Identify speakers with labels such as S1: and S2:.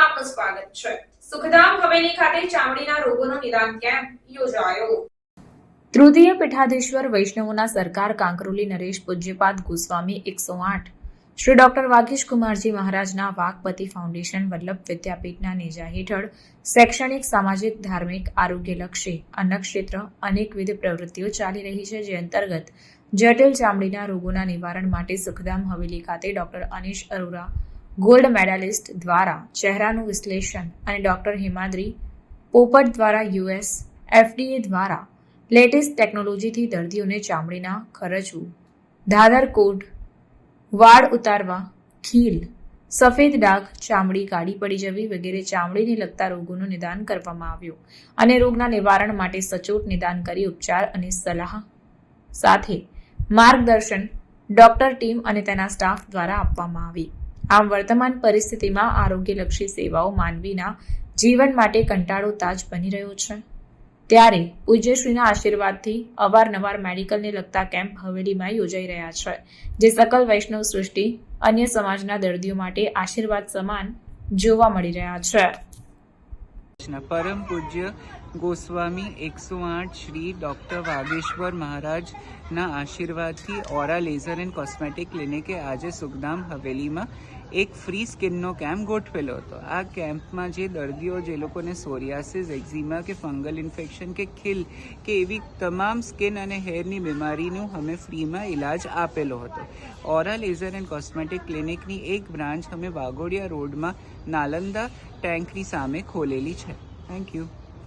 S1: આપનું સ્વાગત છે. સુખધામ હવેલી ખાતે ચામડીના રોગોનો નિદાન કેમ્પ યોજાયો. તૃતીય પીઠાધીશ્વર વૈષ્ણવોના સરકાર કાંકરોલી નરેશ પૂજ્યપાદ ગોસ્વામી એકસો આઠ. શ્રી ડોક્ટર વાગીશ કુમારજી મહારાજના વાકપતિ ફાઉન્ડેશન વલ્લભ વિદ્યાપીઠના નેજા હેઠળ શૈક્ષણિક, સામાજિક, ધાર્મિક, આરોગ્યલક્ષી અન્નક્ષેત્ર અનેકવિધ પ્રવૃત્તિઓ ચાલી રહી છે, જે અંતર્ગત જટિલ ચામડીના રોગોના નિવારણ માટે સુખધામ હવેલી ખાતે doctor Anish Arora gold medalist દ્વારા ચહેરાનું વિશ્લેષણ અને ડોક્ટર હિમાદ્રી પોપટ દ્વારા યુએસ એફડીએ દ્વારા લેટેસ્ટ ટેકનોલોજીથી દર્દીઓને ચામડીના ખરચવું. ધાધર કોટ, વાળ ઉતારવા, ખીલ, સફેદ ડાઘ, ચામડી કાળી પડી જવી વગેરે ચામડીને લગતા રોગોનું નિદાન કરવામાં આવ્યું અને રોગના નિવારણ માટે સચોટ નિદાન કરી ઉપચાર અને સલાહ સાથે માર્ગદર્શન ડોક્ટર ટીમ અને તેના સ્ટાફ દ્વારા આપવામાં આવી. આમ વર્તમાન પરિસ્થિતિમાં આરોગ્યલક્ષી સેવાઓ માનવીના જીવન માટે કંટાળો તાજ બની રહ્યો છે. ત્યારે પૂજ્યશ્રીના આશીર્વાદથી અવારનવાર મેડિકલને લગતા કેમ્પ હવેલીમાં યોજાઈ રહ્યા છે, જે સકલ વૈષ્ણવ સૃષ્ટિ, અન્ય સમાજના દર્દીઓ માટે આશીર્વાદ સમાન જોવા મળી રહ્યા છે.
S2: પરમ પૂજ્ય ગોસ્વામી એકસો આઠ શ્રી ડૉક્ટર વાગેશ્વર મહારાજના આશીર્વાદથી ઓરા લેઝર એન્ડ કોસ્મેટિક ક્લિનિકે આજે સુખધામ હવેલીમાં એક ફ્રી સ્કિનનો કેમ્પ ગોઠવેલો હતો. આ કેમ્પમાં જે દર્દીઓ, જે લોકોને સોરિયાસિસ, એક્ઝિમા કે ફંગલ ઇન્ફેક્શન કે ખીલ કે એવી તમામ સ્કિન અને હેરની બીમારીનું અમે ફ્રીમાં ઇલાજ આપેલો હતો. ઓરા લેઝર એન્ડ કોસ્મેટિક ક્લિનિકની એક બ્રાન્ચ અમે વાઘોડિયા રોડમાં નાલંદા ટેન્કની સામે ખોલેલી છે. Thank you.